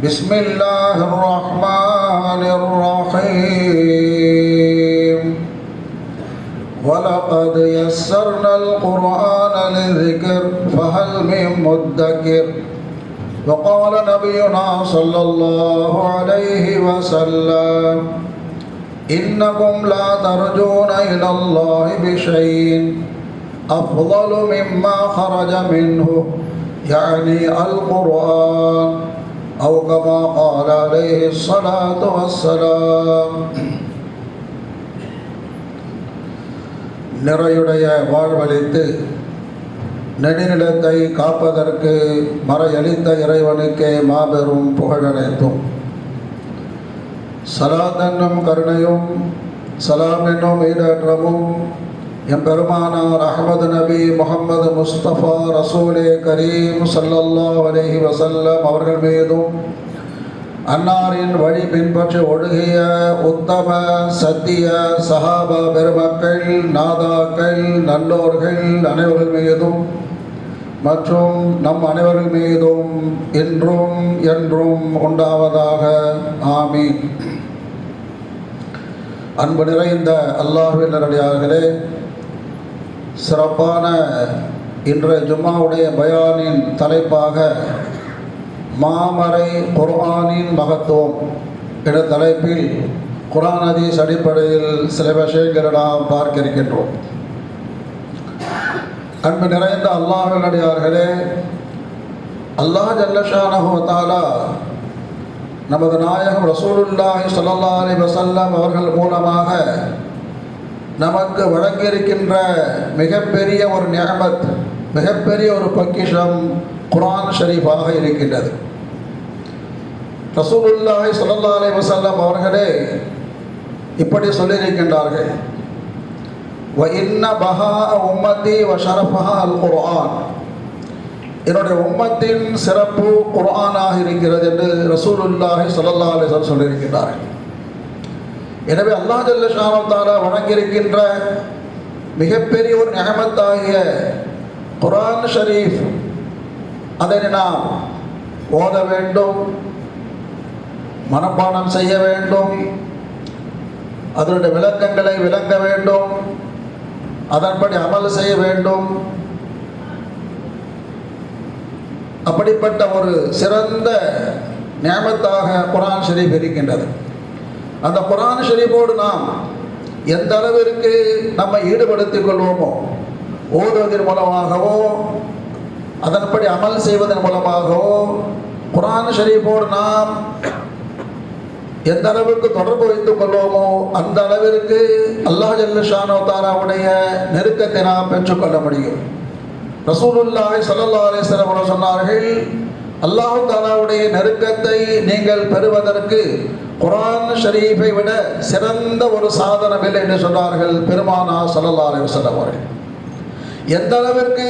بسم الله الرحمن الرحيم. ولقد يسرنا القرآن للذكر فهل من مدكر؟ وقال نبينا صلى الله عليه وسلم إنكم لا ترجون إلى الله بشيء أفضل مما خرج منه يعني القرآن. أو كما قال عليه الصلاة والسلام நிறையுடைய வாழ்வழித்து நெடுநிலத்தை காப்பதற்கு மறையளித்த இறைவனுக்கே மாபெரும் புகழனைத்தும் சலாத் என்னும் கருணையும் சலாம் என்னும் ஈடேற்றமும் எம்பெருமானார் அகமது நபி முகமது முஸ்தபா ரசூலே கரீம் சல்லல்லா அலைஹி வசல்லம் அவர்கள் மீதும் அன்னாரின் வழி பின்பற்றி ஒழுகிய உத்தம சத்திய சஹாபா பெருமக்கள் நாதாக்கள் நல்லோர்கள் அனைவர்கள் மீதும் மற்றும் நம் அனைவர்கள் மீதும் இன்றும் என்றும் உண்டாவதாக. ஆமீன். அன்பு நிறைந்த அல்லாஹின் நல்லடியார்களே சிறப்பான இன்றைய ஜும்மாவுடைய பயானின் தலைப்பாக மாமறை குர்ஆனின் மகத்துவம் என்ற தலைப்பில் குரான் அதீஸ் அடிப்படையில் சில விஷயங்களை நாம் பார்க்க இருக்கின்றோம் அன்பு நிறைந்த அல்லாஹடியார்களே அல்லாஹ் ஜல்லஷானஹுவத்தாலா நமது நாயகம் ரசூலுல்லாஹி சொல்லல்லா அலி வசல்லம் அவர்கள் மூலமாக நமக்கு வழங்கியிருக்கின்ற மிகப்பெரிய ஒரு நியமத் மிகப்பெரிய ஒரு பக்கிஷம் குரான் ஷரீஃபாக இருக்கின்றது. ரசூலுல்லாஹி ஸல்லல்லாஹு அலி வசல்லம் அவர்களே இப்படி சொல்லியிருக்கின்றார்கள். வ இன்ன பஹா உம்மத்தி வ ஷரஃபஹா அல் குர்ஆன் என்னுடைய உம்மத்தின் சிறப்பு குர்ஆனாக இருக்கிறது என்று ரசூலுல்லாஹி ஸல்லல்லாஹு அலி சொல்லியிருக்கின்றார்கள். எனவே அல்லாஹ் ஜல்ல ஷானத்தாலா வழங்கியிருக்கின்ற மிகப்பெரிய ஒரு நகமத்தாகிய குரான் ஷரீஃப். அதை நாம் ஓத வேண்டும் மனப்பாடம் செய்ய வேண்டும் அதனுடைய விளக்கங்களை விளங்க வேண்டும் அதன்படி அமல் செய்ய வேண்டும். அப்படிப்பட்ட ஒரு சிறந்த நியமத்தாக குரான் ஷரீஃப் இருக்கின்றது. அந்த குரான் ஷரீஃபோடு நாம் எந்த அளவிற்கு நம்ம ஈடுபடுத்திக் கொள்வோமோ ஓதுவதன் மூலமாகவோ அதன்படி அமல் செய்வதன் மூலமாகவோ குரான் ஷரீஃபோடு நாம் எந்த அளவுக்கு தொடர்பு வைத்துக் கொள்வோமோ அந்த அளவிற்கு அல்லாஹ் ஜல்லுஷானோ தாராவுடைய நெருக்கத்தை நாம் பெற்றுக்கொள்ள முடியும். ரசூலுல்லாஹி சல்லா அலைஹி சொன்னார்கள் அல்லாஹ் தாலாவுடைய நெருக்கத்தை நீங்கள் பெறுவதற்கு குரான் ஷரீஃபை விட சிறந்த ஒரு சாதனம் இல்லை என்று சொன்னார்கள் பெருமானா சல்லல்லா அலைஹி அவர்கள். எந்த அளவிற்கு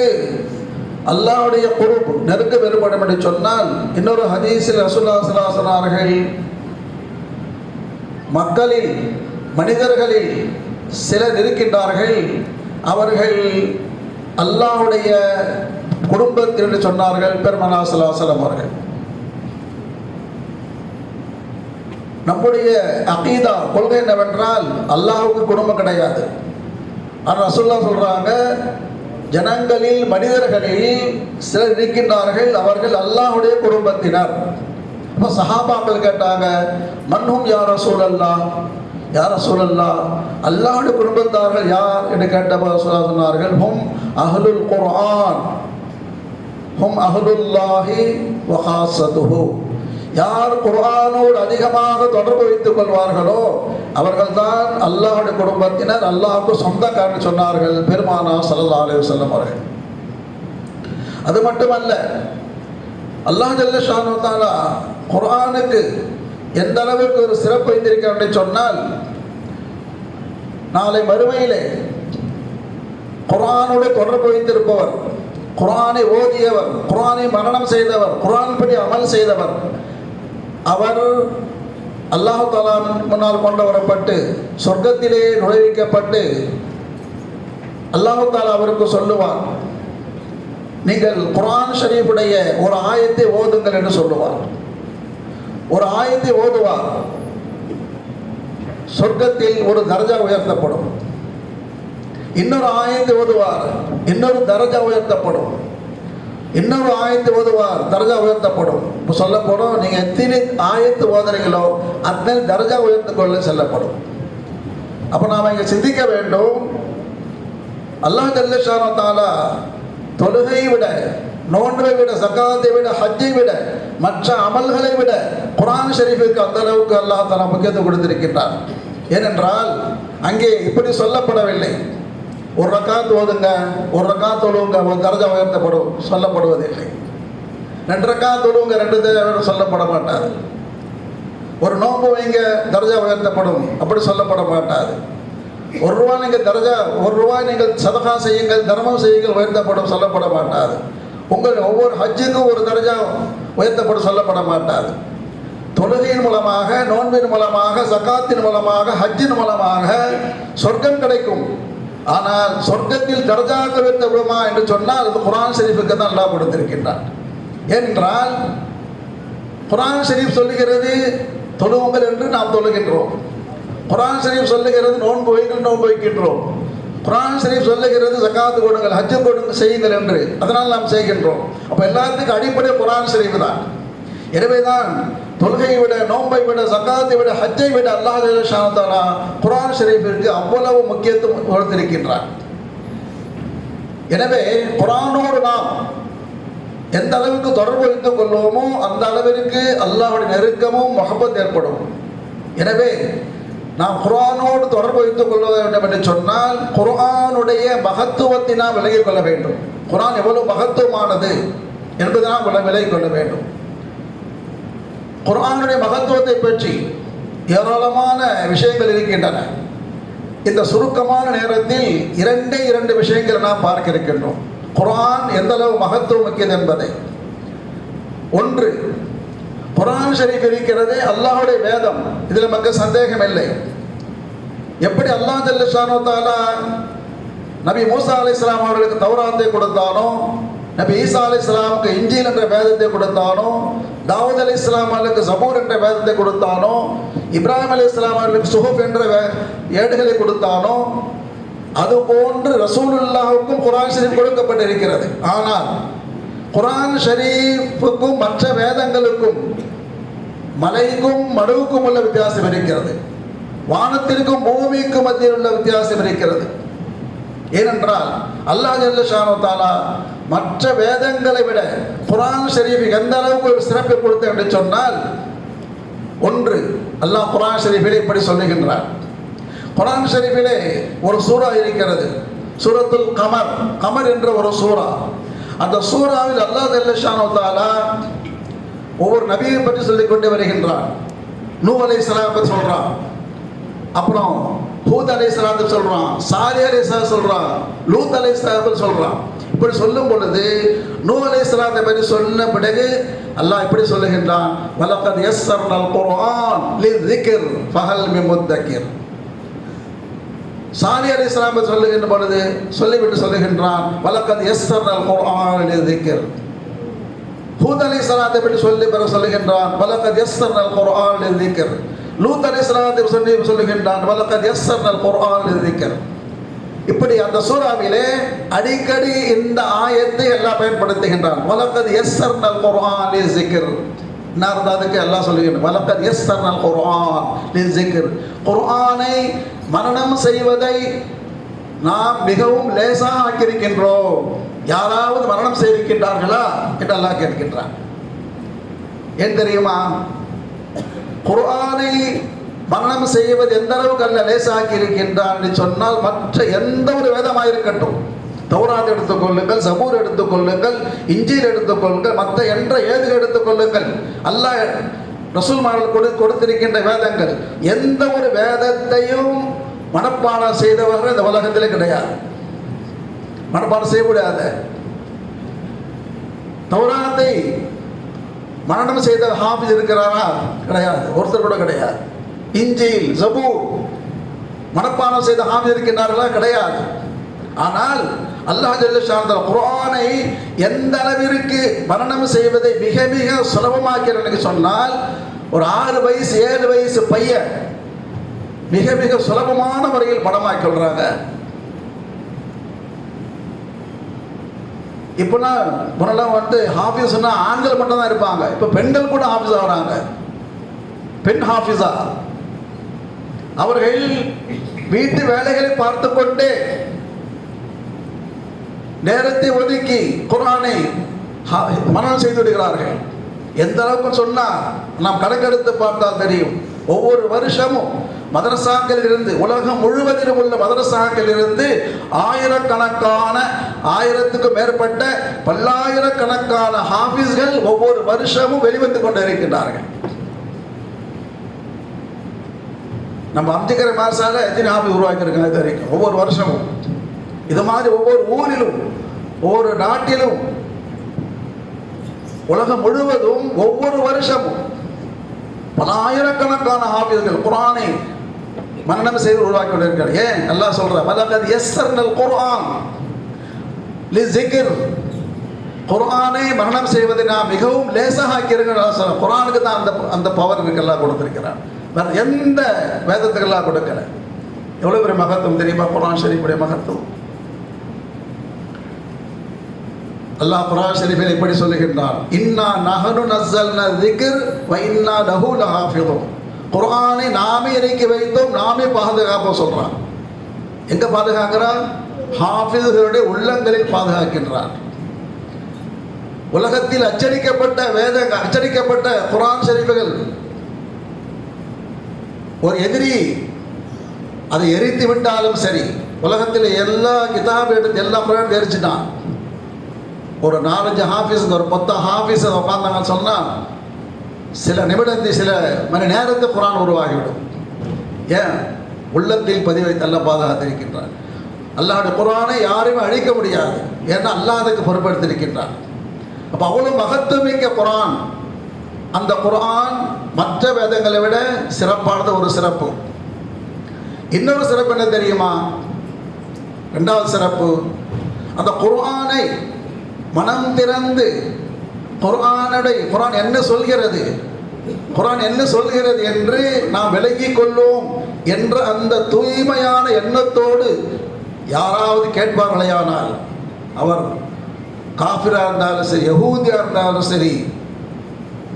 அல்லாவுடைய பொறுப்பு நெருங்க வேறுபடும் என்று சொன்னால் இன்னொரு ஹதீஸில் ரசுல்லா ஸல்லல்லாஹு சொன்னார்கள் மக்களில் மனிதர்களில் சிலர் இருக்கின்றார்கள். அவர்கள் அல்லாவுடைய குடும்பத்தில் என்று சொன்னார்கள் பெருமனா சலாசலம் அவர்கள். நம்முடைய அகீதா கொள்கை என்னவென்றால் அல்லாஹுக்கு குடும்பம் கிடையாது. ஆனால் ரசுல்லா சொல்கிறாங்க ஜனங்களில் மனிதர்களில் சிலர் இருக்கின்றார்கள் அவர்கள் அல்லாஹுடைய குடும்பத்தினர். இப்போ சஹாபாக்கள் கேட்டாங்க மன்னும் யார் ரசூல் அல்லா யார் ரசூல் அல்லா அல்லாஹுடைய குடும்பத்தார்கள் யார்? என்று கேட்டபோது ரசூலா சொன்னார்கள் ஹும் அஹ்லுல் குர்ஆன். ஹும் அஹ்லுல்லாஹி வஹாசதுஹு யார் குர்ஆனோடு அதிகமாக தொடர்பு வைத்துக் கொள்வார்களோ அவர்கள்தான் அல்லாஹுடைய குடும்பத்தினர் அல்லாஹுக்கு சொந்தக்காரன் சொன்னார்கள் பெருமானா சல்லா அலைஹி வஸல்லம் அவர்கள். அது மட்டுமல்ல அல்லாஹ் ஜல்ல ஷானு தாலா குர்ஆனுக்கு எந்த அளவுக்கு ஒரு சிறப்பு வைத்திருக்கிறார் என்று சொன்னால் நாளை மறுமையிலே குரானோடு தொடர்பு வைத்திருப்பவர் குரானை ஓதியவர் குரானை மரணம் செய்தவர் குரான் படி அமல் செய்தவர் அவர் அல்லாஹு தாலான் முன்னால் கொண்டு வரப்பட்டு சொர்க்கத்திலே நுழைவிக்கப்பட்டு அல்லாஹு தாலா அவருக்கு சொல்லுவார் நீங்கள் குரான் ஷரீஃபுடைய ஒரு ஆயத்தை ஓதுங்கள் என்று சொல்லுவார். ஒரு ஆயத்தை ஓதுவார். சொர்க்கத்தில் ஒரு தர்ஜா உயர்த்தப்படும். இன்னொரு ஆயத்தை ஓதுவார். இன்னொரு தர்ஜா உயர்த்தப்படும். இன்னொரு ஆயத்து ஓதுவார். தர்ஜா உயர்த்தப்படும். இப்போ சொல்லப்படும் நீங்கள் எத்தனை ஆயத்து ஓதுறீங்களோ அத்தனை தர்ஜா உயர்ந்து கொள்ள செல்லப்படும். அப்போ நாம் இங்கே சிந்திக்க வேண்டும். அல்லாஹ் ஜல்லஷான தொழுகையை விட நோன்பை விட சக்காத்தை விட ஹஜ்ஜை விட மற்ற அமல்களை விட குரான் ஷெரீஃபிற்கு அந்த அளவுக்கு அல்லாஹ் தாலா முக்கியத்துவம் கொடுத்திருக்கின்றார் ஏனென்றால் அங்கே இப்படி சொல்லப்படவில்லை. ஒரு ரக்காத் ஓதுங்க ஒரு ரக்காத்து தொழுவுங்க ஒரு தரஜா உயர்த்தப்படும் சொல்லப்படுவதில்லை. ரெண்டு ரக்காத் ரெண்டு தேவையான சொல்லப்பட மாட்டார் ஒரு நோம்பு வைங்க தர்ஜா உயர்த்தப்படும். அப்படி சொல்லப்பட மாட்டாது ஒரு ரூபா நீங்கள் தர்ஜா ஒரு ரூபாய் நீங்கள் சதகா செய்யுங்கள் தர்மம் செய்யுங்கள் உயர்த்தப்படும் சொல்லப்பட மாட்டாது உங்கள் ஒவ்வொரு ஹஜ்ஜுக்கும் ஒரு தர்ஜா உயர்த்தப்படும் சொல்லப்பட மாட்டாது தொழுகையின் மூலமாக நோன்பின் மூலமாக சக்காத்தின் மூலமாக ஹஜ்ஜின் மூலமாக சொர்க்கம் கிடைக்கும். ஆனால் சொர்க்கத்தில் தர்ஜாக்க உயர்த்த விடுமா என்று சொன்னால் அது குரான் ஷெரீஃபுக்கு தான் அல்லா கொடுத்திருக்கின்றான். என்றால் குரான் ஷரீப் சொல்லுகிறது தொழுவுங்கள் என்று நாம் தொழுகின்றோம். குரான் ஷரீப் சொல்லுகிறது நோன்பு வைங்கள் நோன்பு வைக்கின்றோம். குரான் ஷரீப் சொல்லுகிறது சக்காத்து கொடுங்கள் ஹஜ்ஜு கொடுங்க செய்யுங்கள் என்று. அதனால் நாம் செய்கின்றோம். அப்போ எல்லாத்துக்கும் அடிப்படை குரான் ஷரீப் தான். எனவே தான் தொழுகையை விட நோன்பை விட சக்காத்தை விட ஹஜ்ஜை விட அல்லாஹ் ஷானத்தாலா குரான் ஷரீஃபிற்கு அவ்வளவு முக்கியத்துவம் கொடுத்திருக்கின்றார். எனவே குரானோடு நாம் எந்த அளவுக்கு தொடர்பு வைத்துக் கொள்வோமோ அந்த அளவிற்கு அல்லாஹுடைய நெருக்கமும் மொஹபத் ஏற்படும். எனவே நாம் குரானோடு தொடர்பு வைத்துக் கொள்ள வேண்டும் என்று சொன்னால் குர்ஆனுடைய மகத்துவத்தை நாம் விலகிக் கொள்ள வேண்டும். குரான் எவ்வளவு மகத்துவமானது என்பதை நாம் விலகிக் கொள்ள வேண்டும். குர்ஆனுடைய மகத்துவத்தை பற்றி ஏராளமான விஷயங்கள் இருக்கின்றன. இந்த சுருக்கமான நேரத்தில் இரண்டே இரண்டு விஷயங்களை நாம் பார்க்க இருக்கின்றோம். குரான் எந்த அளவு மகத்துவம் முக்கியது என்பதை. ஒன்று குரான் ஷரீஃப் இருக்கிறது அல்லாஹுடைய வேதம். இதில் நமக்கு சந்தேகம் இல்லை எப்படி அல்லாஹ் ஜல்லஷானோ தாலா நபி மூசா அலைஹிஸ்ஸலாம் அவர்களுக்கு தௌராத்தை கொடுத்தானோ நபி ஈசா அலி இஸ்லாமுக்கு இஞ்சில் என்ற வேதத்தை கொடுத்தானோ தாவூத் அலைஹிஸ்ஸலாம் அவர்களுக்கு சபூர் என்ற வேதத்தை கொடுத்தானோ இப்ராஹிம் அலைஹிஸ்ஸலாம் அவர்களுக்கு சுஹுப் என்ற வே- ஏடுகளை கொடுத்தானோ அது போன்று குரான் ஷரீப் ஷரீஃப் கொடுக்கப்பட்டிருக்கிறது. ஆனால் குரான் ஷரீஃபுக்கும் மற்ற வேதங்களுக்கும் மலைக்கும் மடுவுக்கும் உள்ள வித்தியாசம் இருக்கிறது. வானத்திற்கும் பூமிக்கும் மத்தியில் உள்ள வித்தியாசம் இருக்கிறது. ஏனென்றால் அல்லாஹ் ஜல்லஷானு தாலா மற்ற வேதங்களை விட குரான் ஷரீஃப் எந்த அளவுக்கு ஒரு சிறப்பை கொடுத்த என்று சொன்னால் ஒன்று அல்லாஹ் குரான் ஷரீஃபில் இப்படி சொல்லுகின்றார் குரான் ஷரீஃபிலே ஒரு சூறா இருக்கிறது. சூரத்துல் கமர் கமர் என்ற ஒரு சூறா. அந்த சூறாவில் அல்லாஹ் ஜல்லஷானு தாலா ஒவ்வொரு நபியை பற்றி சொல்லிக்கொண்டே வருகின்றான். நூ அலை பற்றி சொல்கிறான் அப்புறம் ஹூத் அலை சலாத்து சொல்கிறான் சாரி அலை சொல்றான். லூத் அலை சொல்கிறான் இப்படி சொல்லும் பொழுது நூ அலை சலாத்தை பற்றி சொன்ன பிறகு அல்லாஹ் இப்படி சொல்லுகின்றான். வலக்கத் யஸ்ஸர்னல் குர்ஆன் லிذிக்ர் ஃபஹல் மி முத்தக்கிர். சாலி அலி இஸ்லாமை சொல்லுகின்ற பொழுது சொல்லிவிட்டு சொல்லுகின்றான் வழக்கது எஸ் திக்கர். ஹூத் அலி இஸ்லாத்தை பற்றி சொல்லி பெற சொல்லுகின்றான் வழக்கது எஸ் குர்ஆன் திக்கர். லூத் அலி இஸ்லாத்தை சொல்லி சொல்லுகின்றான் வழக்கது எஸ் குர்ஆன் திக்கர். இப்படி அந்த சூறாவிலே அடிக்கடி இந்த ஆயத்தை எல்லாம் பயன்படுத்துகின்றான் வழக்கது எஸ் குர்ஆன் திக்கர். நான் அதுக்கு எல்லாம் சொல்லுகிறேன். வலக்கர் எஸ் யஸ்ஸர்னல் குர்ஆன் லிذிக்ர் குர்ஆனை மரணம் செய்வதை நாம் மிகவும் லேசாக ஆக்கியிருக்கின்றோம். யாராவது மரணம் செய்திருக்கின்றார்களா என்று அல்லாஹ் கேட்கின்றான். ஏன் தெரியுமா? குர்ஆனை மரணம் செய்வது எந்த அளவுக்கு அல்ல லேசாக்கி இருக்கின்றான் என்று சொன்னால் மற்ற எந்த ஒரு வேதமாக இருக்கட்டும் தௌராத் எடுத்துக்கொள்ளுங்கள் சபூர் எடுத்துக்கொள்ளுங்கள் இஞ்சில் எடுத்துக்கொள்ளுங்கள் மற்ற என்ற ஏதுகள் எடுத்துக்கொள்ளுங்கள் அல்லாஹ் ரசூல்மார்கள் கொடு கொடுத்திருக்கின்ற வேதங்கள். எந்த ஒரு வேதத்தையும் மனப்பாடம் செய்தவர்கள் இந்த உலகத்திலே கிடையாது. மனப்பாடம் செய்ய முடியாது தௌராத்தை மரணம் செய்த ஹாஃபிஸ் இருக்கிறாரா? கிடையாது. ஒருத்தர் கூட கிடையாது. இஞ்சியில் ஜபூர் மனப்பாடம் செய்த ஹாஃபிஸ் இருக்கின்றார்களா? கிடையாது. ஆனால் அல்லாஹ் ஜல்ல குரானை எந்த அளவிற்கு மரணம் செய்வதை மிக மிக சுலபமாக்கிறேன்னு சொன்னால் ஒரு ஆறு வயசு ஏழு வயசு பையன் மிக மிக சுலபமான முறையில் படமாக்கி கொள்றாங்க. இப்போலாம் முன்னெல்லாம் வந்து ஹாஃபீஸ்னா ஆண்கள் மட்டும் தான் இருப்பாங்க. இப்போ பெண்கள் கூட ஹாஃபீஸ் ஆகிறாங்க. பெண் ஹாஃபீஸா? அவர்கள் வீட்டு வேலைகளை பார்த்து கொண்டே நேரத்தை ஒதுக்கி குரானை ஹா- செய்து விடுகிறார்கள். எந்த அளவுக்கு சொன்னால் நாம் கணக்கெடுத்து பார்த்தால் தெரியும். ஒவ்வொரு வருஷமும் மதரசாக்களில் இருந்து உலகம் முழுவதிலும் உள்ள மதரசாக்களில் இருந்து ஆயிரக்கணக்கான ஆயிரத்துக்கும் மேற்பட்ட பல்லாயிரக்கணக்கான ஹாஃபீஸ்கள் ஒவ்வொரு வருஷமும் வெளிவந்து கொண்டு இருக்கின்றார்கள் நம்ம அம்ஜிகர மாசால எத்தனை ஹாஃபீஸ் உருவாக்கியிருக்காங்க இது வரைக்கும் ஒவ்வொரு வருஷமும். இது மாதிரி ஒவ்வொரு ஊரிலும் ஒவ்வொரு நாட்டிலும் உலகம் முழுவதும் ஒவ்வொரு வருஷமும் பல ஆயிரக்கணக்கான ஹாஃபிஸ்கள் குரானை மரணம் செய்து உருவாக்கி கொண்டிருக்கிறார். ஏன்? நல்லா சொல்ற மலகத் எஸ்எர்னல் குர்ஆன் லி ஜிக்ர் மரணம் செய்வதை நான் மிகவும் லேசாக ஆக்கியிருக்கிறேன் சொல்ல தான் அந்த அந்த பவர் இருக்கெல்லாம் கொடுத்திருக்கிறான். வேற எந்த வேதத்துக்கெல்லாம் கொடுக்கல? எவ்வளவு பெரிய மகத்துவம் தெரியுமா? குரான் ஷரீஃபுடைய மகத்துவம். அல்லாஹ் குரான் ஷரீஃபில் இப்படி சொல்லுகின்றான்? இன்னா நஹனு நஸ்ஸல்னா திக்ர் வ இன்னா லஹு லஹாஃபிதுன். குரானை நாமே இறக்கி வைத்தோம் நாமே பாதுகாப்போம் சொல்றான். எங்க பாதுகாக்கிறான்? ஹாஃபிதுகளுடைய உள்ளங்களில் பாதுகாக்கின்றான். உலகத்தில் அச்சடிக்கப்பட்ட வேத அச்சடிக்கப்பட்ட குரான் ஷரீஃபுகள் ஒரு எதிரி அதை எரித்து விட்டாலும் சரி உலகத்தில் எல்லா கிதாப் எடுத்து எல்லா குரான் எரிச்சிட்டான். ஒரு நாலஞ்சு ஹாஃபீஸுக்கு ஒரு பத்து ஹாஃபீஸ் உட்காந்தாங்கன்னு சொன்னால் சில நிமிடத்தில் சில மணி நேரத்து குரான் உருவாகிவிடும். ஏன்? உள்ளத்தில் பதிவை தள்ள பாதுகாத்திருக்கின்றார். அல்லாஹ்வுடைய குரானை யாரையுமே அழிக்க முடியாது. ஏன்னா அல்லாதுக்கு அதுக்கு அப்போ அவ்வளோ மகத்துவமிக்க குரான். அந்த குரான் மற்ற வேதங்களை விட சிறப்பானது ஒரு சிறப்பு. இன்னொரு சிறப்பு என்ன தெரியுமா? ரெண்டாவது சிறப்பு அந்த குர்ஆனை மனம் திறந்து குர்ஆனுடைய குரான் என்ன சொல்கிறது? குரான் என்ன சொல்கிறது என்று நாம் விலகிக் கொள்வோம் என்ற அந்த தூய்மையான எண்ணத்தோடு யாராவது கேட்பார்களேயானால் அவர் காஃபிரா இருந்தாலும் சரி யகூதியா இருந்தாலும் சரி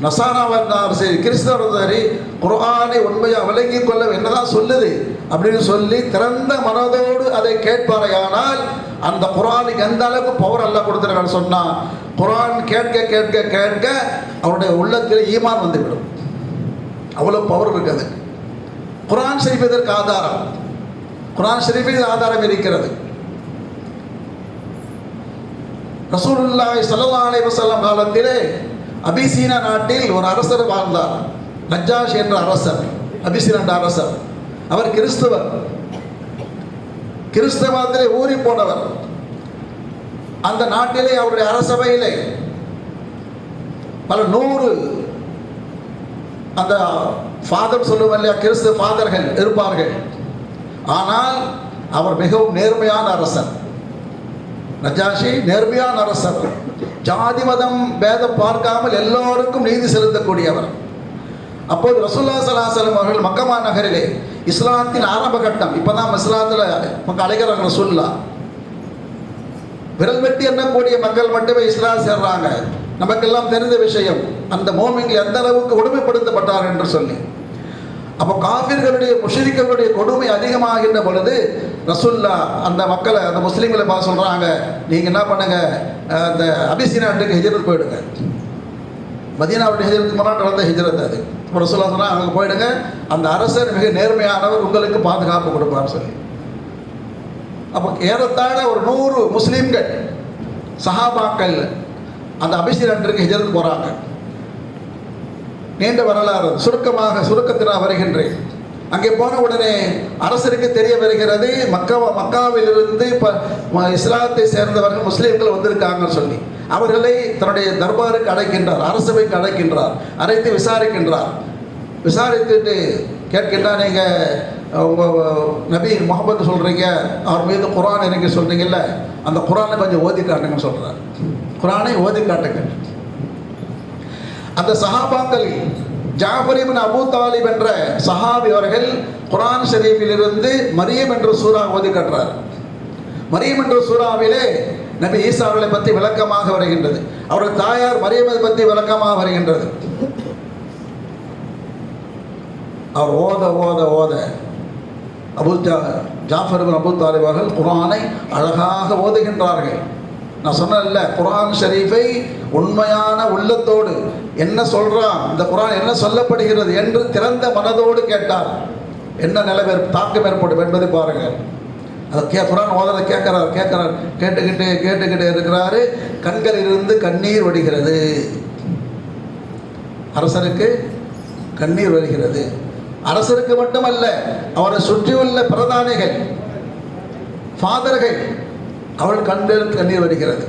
நசானாவாக இருந்தாலும் சரி கிறிஸ்தவ இருந்தாலும் சரி குரானை உண்மையாக விளங்கிக் கொள்ள என்னதான் சொல்லுது? அப்படின்னு சொல்லி திறந்த மனதோடு அதை கேட்பாரையானால் அந்த குரானுக்கு எந்த அளவுக்கு பவர் அல்ல கொடுத்துருக்கான்னு சொன்னால் குரான் கேட்க கேட்க கேட்க அவருடைய உள்ளத்தில் ஈமான் வந்துவிடும். அவ்வளோ பவர் இருக்குது குரான் ஷரீஃப் ஆதாரம். குரான் ஷரீஃபில் ஆதாரம் இருக்கிறது. ரசூலுல்லாஹி ஸல்லல்லாஹு அலைஹி காலத்திலே அபிசீனா நாட்டில் ஒரு அரசர் வாழ்ந்தார். நஜாஷ் என்ற அரசர் அபிசீனா என்ற அரசர். அவர் கிறிஸ்தவர். கிறிஸ்தவத்திலே ஊறி போனவர் அந்த நாட்டிலே அவருடைய அரசவையிலே பல நூறு அந்த ஃபாதர் சொல்லுவோம் இல்லையா? கிறிஸ்துவ ஃபாதர்கள் இருப்பார்கள். ஆனால் அவர் மிகவும் நேர்மையான அரசர். நஜாஷி நேர்மையான அரசர். ஜாதி மதம் பேதம் பார்க்காமல் எல்லோருக்கும் நீதி செலுத்தக்கூடியவர். அப்போது ரசூல்லா சலாசலம் அவர்கள் மக்கமா நகரிலே இஸ்லாத்தின் ஆரம்ப கட்டம். இப்போதான் இஸ்லாத்தில் மக்கள் அழைக்கிறாங்க ரசூல்லா விரல் வெட்டி எண்ணக்கூடிய மக்கள் மட்டுமே இஸ்லாம் சேர்றாங்க. நமக்கெல்லாம் தெரிந்த விஷயம் அந்த மோமிங்கள் எந்த அளவுக்கு கொடுமைப்படுத்தப்பட்டார் என்று சொல்லி. அப்போ காபிர்களுடைய முஷரிக்களுடைய கொடுமை அதிகமாகின்ற பொழுது ரசுல்லா அந்த மக்களை அந்த முஸ்லீம்களை பார்த்து சொல்கிறாங்க நீங்கள் என்ன பண்ணுங்க? அந்த அபிசீனா நாட்டுக்கு ஹிஜரத் போயிடுங்க. மதீனாவுடைய ஹிஜரத்துக்கு முன்னாடி நடந்த ஹிஜரத் அது. இப்போ ரசுல்லா அங்கே போயிடுங்க. அந்த அரசர் மிக நேர்மையானவர் உங்களுக்கு பாதுகாப்பு கொடுப்பார் சொல்லி. அப்போ ஏறத்தாழ ஒரு நூறு முஸ்லீம்கள் சஹாபாக்கள் அந்த அபிஷேகத்திற்கு ஹிஜருக்கு போகிறாங்க நீண்ட வரலாறு சுருக்கமாக சுருக்கத்தினால் வருகின்றேன். அங்கே போன உடனே அரசருக்கு தெரிய வருகிறது மக்கா மக்காவிலிருந்து இப்போ இஸ்லாத்தை சேர்ந்தவர்கள் முஸ்லீம்கள் வந்திருக்காங்கன்னு சொல்லி. அவர்களை தன்னுடைய தர்பாருக்கு அழைக்கின்றார் அரசவைக்கு அழைக்கின்றார் அழைத்து விசாரிக்கின்றார். விசாரித்துட்டு கேட்கின்றா நீங்கள் உங்கள் நபி முகமது சொல்கிறீங்க அவர் மீது குரான் இறங்கி சொல்கிறீங்கல்ல அந்த குரானை கொஞ்சம் ஓதி காட்டுங்கன்னு சொல்கிறார் குரானை ஓதி காட்டுங்க அந்த சஹாபாக்கள் ஜாஃபர் அபு அபூ தாலிப் என்ற சஹாபி அவர்கள் குரான் ஷரீஃபிலிருந்து மரியம் என்ற சூறா ஓதி கட்டுறார். மரியம் என்ற சூறாவிலே நபி ஈசா அவர்களை பற்றி விளக்கமாக வருகின்றது. அவர்கள் தாயார் மரியமதை பற்றி விளக்கமாக வருகின்றது. அவர் ஓத ஓத ஓத அபு ஜா ஜாஃபர் இப்னு அபூ தாலிப் அவர்கள் குரானை அழகாக ஓதுகின்றார்கள். நான் சொன்னேன்ல குரான் ஷரீஃபை உண்மையான உள்ளத்தோடு என்ன சொல்றான்? இந்த குரான் என்ன சொல்லப்படுகிறது என்று திறந்த மனதோடு கேட்டார் என்ன நிலைமை தாக்கம் ஏற்படும் என்பதை பாருங்கள் அதை கே குரான் ஓதலை கேட்குறார் கேட்குறார். கேட்டுக்கிட்டு கேட்டுக்கிட்டு இருக்கிறாரு. கண்களில் இருந்து கண்ணீர் வடிகிறது. அரசருக்கு கண்ணீர் வருகிறது அரசருக்கு மட்டுமல்ல அவரை சுற்றியுள்ள பிரதானிகள் ஃபாதர்கள் அவள் கண்களில் கண்ணீர் வருகிறது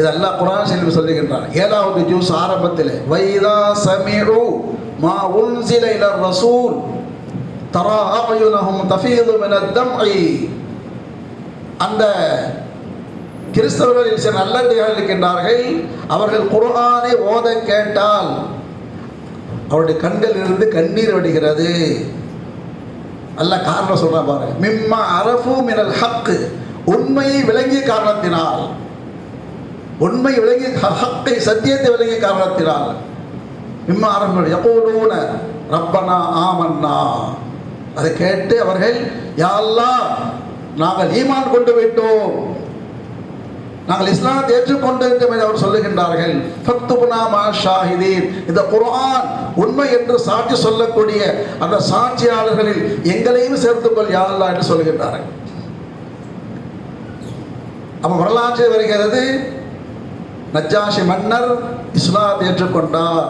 இதெல்லாம் குரான் செல்வி சொல்லுகின்றான் ஏழாவது ஜூஸ் ஆரம்பத்தில் வைதா சமீரு மா உன்சில இல ரசூல் தரா அயுனஹும் தஃபீது மின தம்இ. அந்த கிறிஸ்தவர்களில் சில நல்லடிகள் இருக்கின்றார்கள் அவர்கள் குர்ஆனை ஓத கேட்டால் அவருடைய கண்களில் இருந்து கண்ணீர் வடிகிறது. நல்ல காரணம் சொல்றேன் பாருங்க. மிம்மா அரபு மினல் ஹக்கு. உண்மையை விளங்கிய காரணத்தினால் உண்மை விளங்கி ஹக்கை சத்தியத்தை விளங்கிய காரணத்தினால். மிம்மா அரபு எப்போதூன ரப்பனா ஆமன்னா. அதை கேட்டு அவர்கள் யாரெல்லாம் நாங்கள் ஈமான் கொண்டு விட்டோம். நாங்கள் இஸ்லாத்தை ஏற்றுக்கொண்டோம் என்று அவர் சொல்லுகின்றார்கள். ஃபத்துபுனாமா ஷாஹிதீன். இந்த குரான் உண்மை என்று சாட்சி சொல்லக்கூடிய அந்த சாட்சியாளர்களில் எங்களையும் சேர்த்துக்கொள் யாரெல்லாம் என்று சொல்லுகின்றார்கள். அப்ப வரலாற்று வருகிறது நஜ்ஜாஷி மன்னர் இஸ்லாத் ஏற்றுக்கொண்டார்.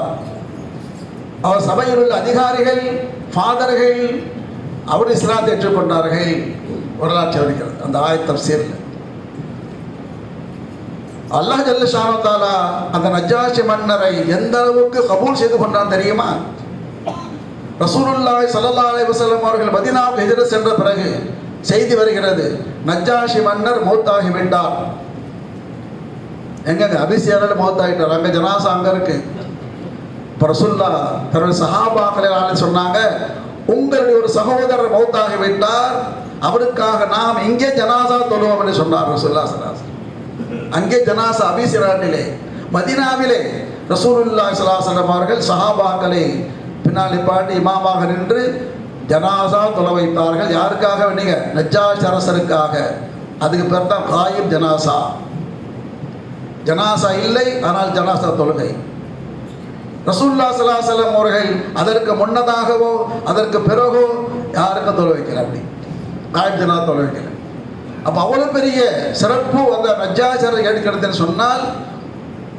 அவர் சபையில் உள்ள அதிகாரிகள் ஃபாதர்கள் அவர் இஸ்லாத்தை ஏற்றுக்கொண்டார்கள். வரலாற்று வருகிறது அந்த ஆயத்தம் சேர்ந்து அல்லாஹ் ஜல்ல ஷானத்தாலா அந்த நஜ்ஜாஷி மன்னரை எந்த அளவுக்கு கபூல் செய்து கொண்டான் தெரியுமா? ரசூலுல்லாய் சல்லா அலி வசலம் அவர்கள் மதினாவுக்கு எதிர சென்ற பிறகு செய்தி வருகிறது. நஜ்ஜாஷி மன்னர் மூத்தாகி விட்டார். எங்கங்க? அபிஷேகம் மௌத்தாயிட்டார் அங்கே ஜனாசா அங்கே இருக்கு. இப்போ ரசூல்லா தன்னுடைய சஹாபாக்களை சொன்னாங்க. உங்களுடைய ஒரு சகோதரர் மௌத்தாகி விட்டார். அவருக்காக நாம் இங்கே ஜனாசா தொழுவோம் என்று சொன்னார் ரசுல்லா சலாஸ் அங்கே ஜனாசா அபிசிராட்டிலே மதினாவிலே ரசூலுல்லா சலாசலம் அவர்கள் சஹாபாக்களை பின்னாடி பாட்டி இமாமாக நின்று ஜனாசா தொலை வைத்தார்கள். யாருக்காக வேண்டிங்க? நஜ்ஜாஷ் அரசருக்காக அதுக்கு பேர் தான் காயிப் ஜனாசா. ஜனாசா இல்லை ஆனால் ஜனாசா தொழுகை. ரசூல்லா சலாசலம் அவர்கள் அதற்கு முன்னதாகவோ அதற்கு பிறகோ யாருக்கும் தொலை வைக்கல அப்படி. காயிப் ஜனா தொலை வைக்கல. அப்போ அவ்வளோ பெரிய சிறப்பு அந்த நஜ்ஜாச்சாரம் எடுக்கிறதுன்னு சொன்னால்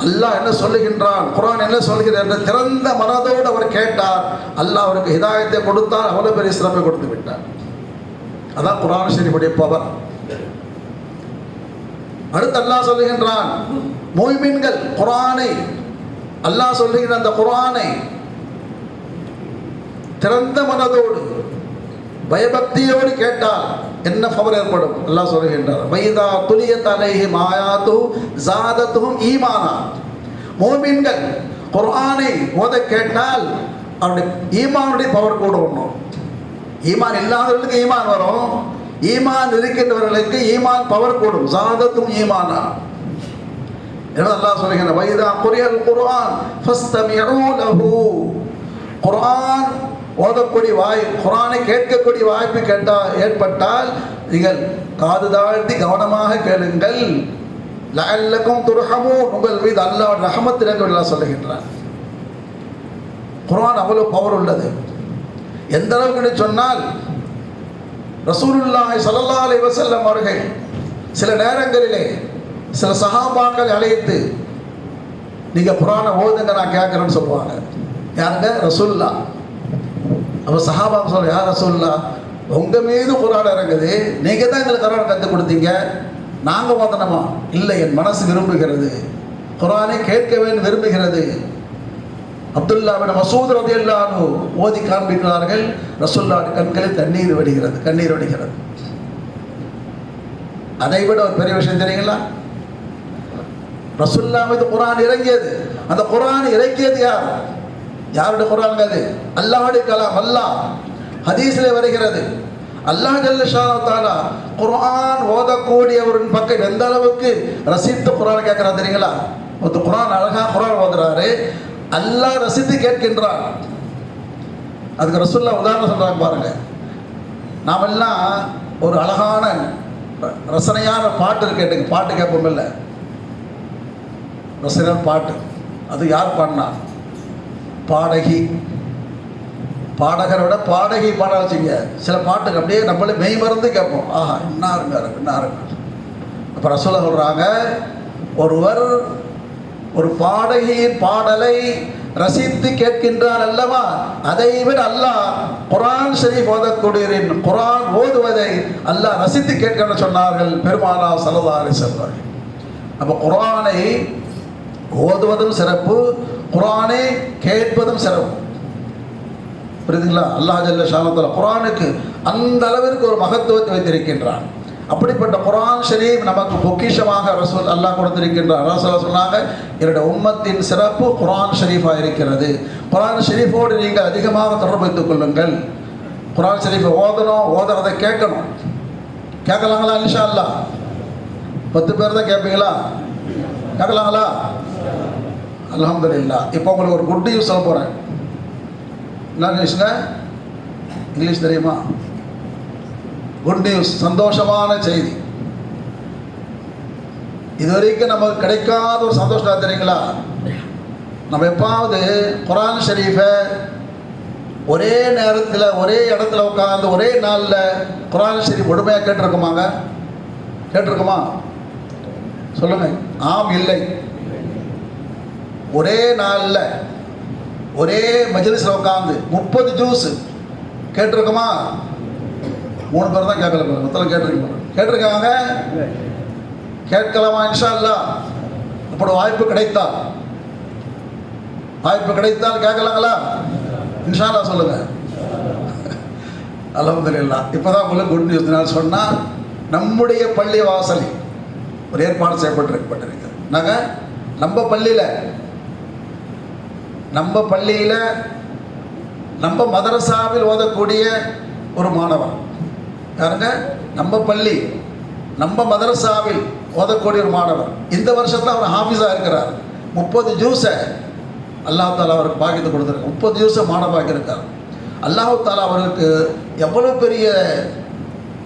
அல்லாஹ் என்ன சொல்லுகின்றான் குரான் என்ன சொல்கிறார் என்று திறந்த மனதோடு அவர் கேட்டார். அல்லாஹ் அவருக்கு ஹிதாயத்தை கொடுத்தார் அவ்வளோ பெரிய சிறப்பை கொடுத்து விட்டார். அதான் குரான் ஷரீஃபுடைய பவர். அடுத்து அல்லாஹ் சொல்லுகின்றான். மோய்மீன்கள் குரானை அல்லாஹ் சொல்லுகிற அந்த குரானை திறந்த மனதோடு பயபக்தியோடு கேட்டால் என்ன பவர் ஏற்படும்? அல்லாஹ் சொல்லுகின்றார் வைதா துலிய தலைஹி மாயாத்து ஜாதத்தும் ஈமானா. மோமீன்கள் குரானை ஓத கேட்டால் அவருடைய ஈமானுடைய பவர் கூட ஒன்றும் ஈமான் இல்லாதவர்களுக்கு ஈமான் வரும். ஈமான் இருக்கின்றவர்களுக்கு ஈமான் பவர் கூடும். ஜாதத்தும் ஈமானா. என்ன அல்லாஹ் சொல்லுகின்ற வைதா குரியல் குர்ஆன் ஃபஸ்தமிஉ லஹு. குர்ஆன் ஓதக்கூடிய வாய் குரானை கேட்கக்கூடிய வாய்ப்பு கேட்டால் ஏற்பட்டால் நீங்கள் காது தாழ்த்தி கவனமாக கேளுங்கள். லல்லக்கும் துர்ஹமூன். உங்கள் மீது அல்லாஹ் ரஹமத் இறங்க சொல்லுகின்றார் குரான் அவ்வளோ பவர் உள்ளது. எந்த அளவுக்கு சொன்னால் ரசூலுல்லாஹி சல்லா அலி வசல்லம் அவர்கள் சில நேரங்களிலே சில சகாபாக்கள் அழைத்து நீங்கள் புராணம் ஓதுங்க நான் கேட்குறேன்னு சொல்லுவாங்க. யாருங்க? ரசுல்லா அப்போ சஹாபா சொல்ல யார் ரசுல்லா உங்கள் மீது புராணம் இறங்குது. நீங்கள் தான் எங்களுக்கு குரான் கற்றுக் கொடுத்தீங்க. நாங்கள் ஓதனமா இல்லை என் மனசு விரும்புகிறது. குரானை கேட்க வேண்டும் விரும்புகிறது. அப்துல்லாவின் மசூத் ரதி ரதியல்லானு ஓதி காண்பிக்கிறார்கள் ரசுல்லாடு கண்களில் தண்ணீர் வடிகிறது கண்ணீர் வடிகிறது. அதை விட ஒரு பெரிய விஷயம் தெரியுங்களா? ரசுல்லா மீது குரான் இறங்கியது. அந்த குரான் இறக்கியது யார்? யாருடைய குரான் அது? அல்லாவுடைய கலாம் அல்லாஹ். ஹதீஸில் வருகிறது. அல்லாஹ் ஜல்லா குரான் குர்ஆன் ஓதக்கூடியவரின் பக்கம் எந்த அளவுக்கு ரசித்து குரான் கேட்கிறான் தெரியுங்களா? ஒருத்தர் குரான் அழகா குரான் ஓதுறாரு. அல்லாஹ் ரசித்து கேட்கின்றான். அதுக்கு ரசுல்லா உதாரணம் சொல்கிறாங்க பாருங்க. நாமெல்லாம் ஒரு அழகான ர- ரசனையான பாட்டு கேட்டுங்க. பாட்டு கேட்போம் இல்லை. ரசனையான பாட்டு. அது யார் பாடினா? பாடகி. பாடகரை விட பாடகி பாட வச்சுங்க. சில பாட்டுக்கு அப்படியே நம்மளே மெய் மறந்து கேட்போம். ஆஹா என்ன இருங்க என்ன இருங்க அப்போ ரசூலா சொல்கிறாங்க ஒருவர் ஒரு பாடகியின் பாடலை ரசித்து கேட்கின்றார் அல்லவா? அதை விட அல்லாஹ் குரான் சரி ஓதக்கூடியவரின் குரான் ஓதுவதை அல்லாஹ் ரசித்து கேட்கணும்னு சொன்னார்கள் பெருமானா சலதாரி சொல்வார்கள் அப்போ குரானை ஓதுவதும் சிறப்பு குரானை கேட்பதும் சிறப்பு. புரியுதுங்களா? அல்லாஹ் ஜல்ல ஷானத்தில் குரானுக்கு அந்த அளவிற்கு ஒரு மகத்துவத்தை வைத்திருக்கின்றான். அப்படிப்பட்ட குரான் ஷரீப் நமக்கு பொக்கிஷமாக ரசூல் அல்லாஹ் கொடுத்திருக்கின்றார். ரசூல் சொன்னாங்க என்னுடைய உம்மத்தின் சிறப்பு குரான் ஷரீஃபாக இருக்கிறது. குரான் ஷரீஃபோடு நீங்கள் அதிகமாக தொடர்பு வைத்துக் கொள்ளுங்கள். குரான் ஷரீஃபை ஓதணும் ஓதுறதை கேட்கணும். கேட்கலாங்களா இன்ஷா அல்லாஹ் பத்து பேர் தான் கேட்பீங்களா? கேட்கலாங்களா? அல்ஹம்துலில்லாஹ். இப்போ உங்களுக்கு ஒரு குட் நியூஸ் சொல்ல போகிறேன் என்ன நியூஸுங்க இங்கிலீஷ் தெரியுமா? குட் நியூஸ் சந்தோஷமான செய்தி. இதுவரைக்கும் நமக்கு கிடைக்காத ஒரு சந்தோஷம் தெரியுங்களா? நம்ம எப்பாவது குரான் ஷரீஃபை ஒரே நேரத்தில் ஒரே இடத்துல உட்காந்து ஒரே நாளில் குரான் ஷரீஃப் முழுமையாக கேட்டிருக்குமாங்க? கேட்டிருக்குமா? சொல்லுங்க. ஆம் இல்லை. ஒரே நாளில் ஒரே மஜிலிஸில் உட்காந்து முப்பது ஜூஸ் கேட்டிருக்குமா? மூணு பேர் தான் கேட்கல பாருங்க. மொத்தம் கேட்டிருக்கீங்க கேட்டிருக்காங்க கேட்கலாமா இன்ஷா அல்லாஹ் அப்படி வாய்ப்பு கிடைத்தால். வாய்ப்பு கிடைத்தால் கேட்கலாங்களா? இன்ஷா அல்லாஹ் சொல்லுங்க. அலமதுல்லா இப்போதான் உங்களுக்கு குட் நியூஸ் நான் சொன்னால் நம்முடைய பள்ளி வாசலில் ஒரு ஏற்பாடு செய்யப்பட்டிருக்கப்பட்டிருக்கு நாங்கள் நம்ம பள்ளியில் நம்ம பள்ளியில் நம்ம மதரசாவில் ஓதக்கூடிய ஒரு மாணவன் யாருங்க நம்ம பள்ளி நம்ம மதரசாவில் ஓதக்கூடிய ஒரு மாணவர். இந்த வருஷத்தில் அவர் ஹாஃபிஸாக இருக்கிறார். முப்பது ஜூஸை அல்லாஹ் தாலா அவருக்கு பாக்கியத்தை கொடுத்துருக்கு முப்பது ஜூஸை மாணவாக்கி இருக்கார். அல்லாஹ் தாலா அவருக்கு எவ்வளோ பெரிய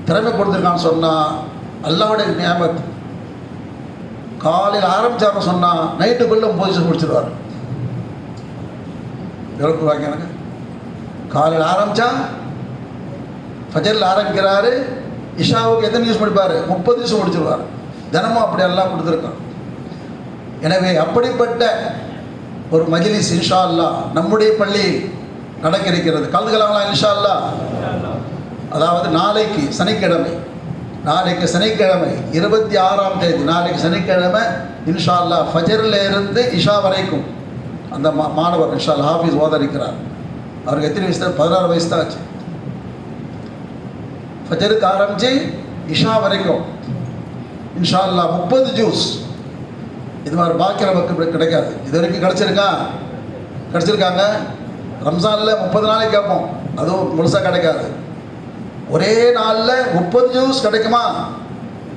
திறமை கொடுத்துருக்கான்னு சொன்னால் அல்லாவுடைய நியமத் காலையில் ஆரம்பித்தார்னு சொன்னால் நைட்டுக்குள்ளே முப்பது ஜூஸ் முடிச்சிடுவார் எவ்வளோ வாங்க எனக்கு. காலையில் ஆரம்பித்தா ஃபஜரில் ஆரம்பிக்கிறாரு இஷாவுக்கு எத்தனை நியூஸ் முடிப்பார்? முப்பது நியூஸ் முடிச்சிருவார். தினமும் அப்படி எல்லாம் கொடுத்துருக்கோம். எனவே அப்படிப்பட்ட ஒரு மஜிலிஸ் இன்ஷா அல்லாஹ் நம்முடைய பள்ளி நடக்க இருக்கிறது கலந்துக்கலாங்களா இன்ஷா அல்லாஹ் அதாவது நாளைக்கு சனிக்கிழமை நாளைக்கு சனிக்கிழமை இருபத்தி ஆறாம் தேதி நாளைக்கு சனிக்கிழமை இன்ஷா அல்லாஹ் ஃபஜரில் இருந்து இஷா வரைக்கும் அந்த மா மாணவர் இன்ஷா அல்லா ஹாஃபிஸ் ஓத இருக்கிறார் அவருக்கு எத்தனை வயசு? தான் பதினாறு வயசு தான் ஆச்சு. ஃபஜருக்கு ஆரம்பித்து இஷா வரைக்கும். இன்ஷா அல்லாஹ் முப்பது ஜூஸ் இது மாதிரி பாக்கி நமக்கு கிடைக்காது. இது வரைக்கும் கிடச்சிருக்கா? கிடச்சிருக்காங்க. ரம்ஜானில் முப்பது நாளைக்கு கேட்போம். அதுவும் முழுசாக கிடைக்காது. ஒரே நாளில் முப்பது ஜூஸ் கிடைக்குமா?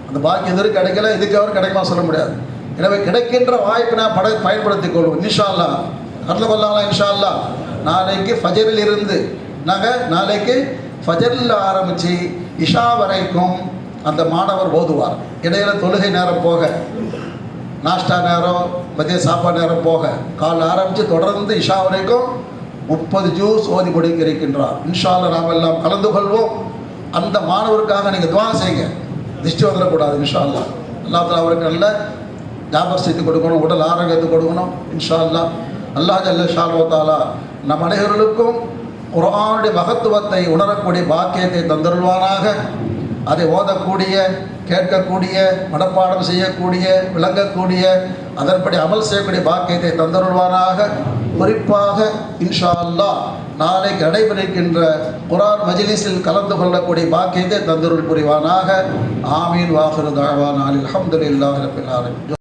அந்த பாக்கி எது வரைக்கும் கிடைக்கல இதுக்கு அவர் கிடைக்குமா சொல்ல முடியாது. எனவே கிடைக்கின்ற வாய்ப்பு நான் பட பயன்படுத்திக் கொள்வோம். இன்ஷா அல்லாஹ் கருத்தில் கொள்ளாங்களா இன்ஷா அல்லாஹ் நாளைக்கு ஃபஜரில் இருந்து நாங்கள் நாளைக்கு ஃபஜரில் ஆரம்பித்து இஷா வரைக்கும் அந்த மாணவர் ஓதுவார். இடையில தொழுகை நேரம் போக நாஷ்டா நேரம் மதிய சாப்பாடு நேரம் போக காலைல ஆரம்பித்து தொடர்ந்து இஷா வரைக்கும் முப்பது ஜூஸ் ஓதி கொடுக்க இருக்கின்றார். இன்ஷால்ல நாம் எல்லாம் கலந்து கொள்வோம். அந்த மாணவருக்காக நீங்கள் துவா செய்யுங்க. திருஷ்டி வந்துடக்கூடாது இன்ஷால்லா அல்லாத்துல அவருக்கு நல்ல ஞாபகத்தை கொடுக்கணும் உடல் ஆரோக்கியத்தை கொடுக்கணும் இன்ஷால்லா அல்லாஹ் அல்லாஹ் ஜல்ல ஷாலோ தாலா நம் அனைவர்களுக்கும் குரானுடைய மகத்துவத்தை உணரக்கூடிய பாக்கியத்தை தந்தருள்வானாக. அதை ஓதக்கூடிய கேட்கக்கூடிய மனப்பாடம் செய்யக்கூடிய விளங்கக்கூடிய அதன்படி அமல் செய்யக்கூடிய பாக்கியத்தை தந்தருள்வானாக. குறிப்பாக இன்ஷா அல்லாஹ் நாளைக்கு நடைபெறுகின்ற குரான் மஜிலிஸில் கலந்து கொள்ளக்கூடிய பாக்கியத்தை தந்தருள் புரிவானாக. ஆமீன். வாகுரு தாழ்வான் அல்ஹம்துலில்லாஹி அஹமதுல்லாஹ்